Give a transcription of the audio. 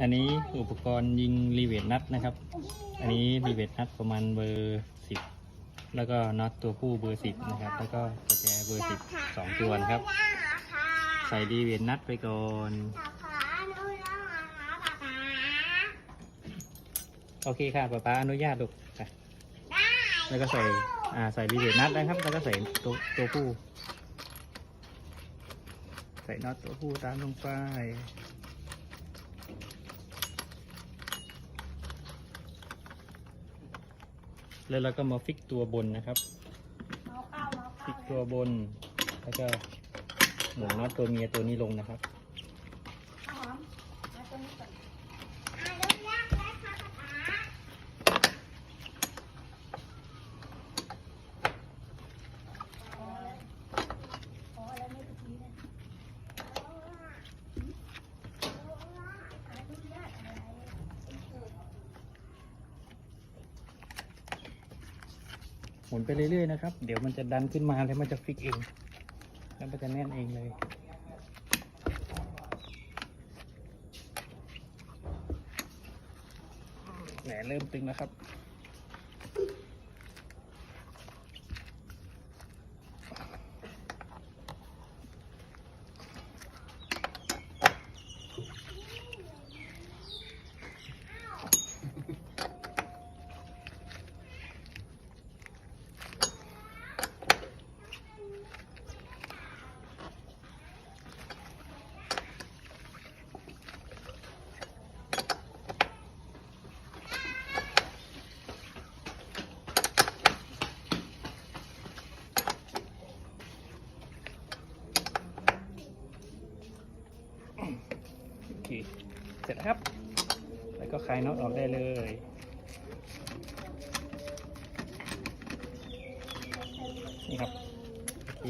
อันนี้อุปกรณ์ยิงรีเวทนัดนะครับ อันนี้รีเวทนัดประมาณเบอร์สิบแล้วก็น็อตตัวผู้เบอร์สิบนะครับ แล้วก็กระแจเบอร์สิบสองตัวนะครับ ใส่รีเวทนัดไปก่อนโอเคค่ะป๊าป๊าอนุญาตลูกค่ะแล้วก็ใส่อ่าใส่รีเวทนัดนะครับ แล้วก็ใส่ตัวตัวผู้ ใส่น็อตตัวผู้ตามลงไป แล้วเราก็มาฟิกตัวบนนะครับ ฟิกตัวบน แล้วก็หมุนน็อตตัวเมียตัวนี้ลงนะครับ ห มุนไปเรื่อยๆนะครับ เดี๋ยวมันจะดันขึ้นมาแล้วมันจะฟิกเอง แล้วมันจะแน่นเองเลย แหนเริ่มตึงแล้วครับ โอเค เสร็จแล้วครับ แล้วก็คลายน็อตออกได้เลยนี่ครับโอเค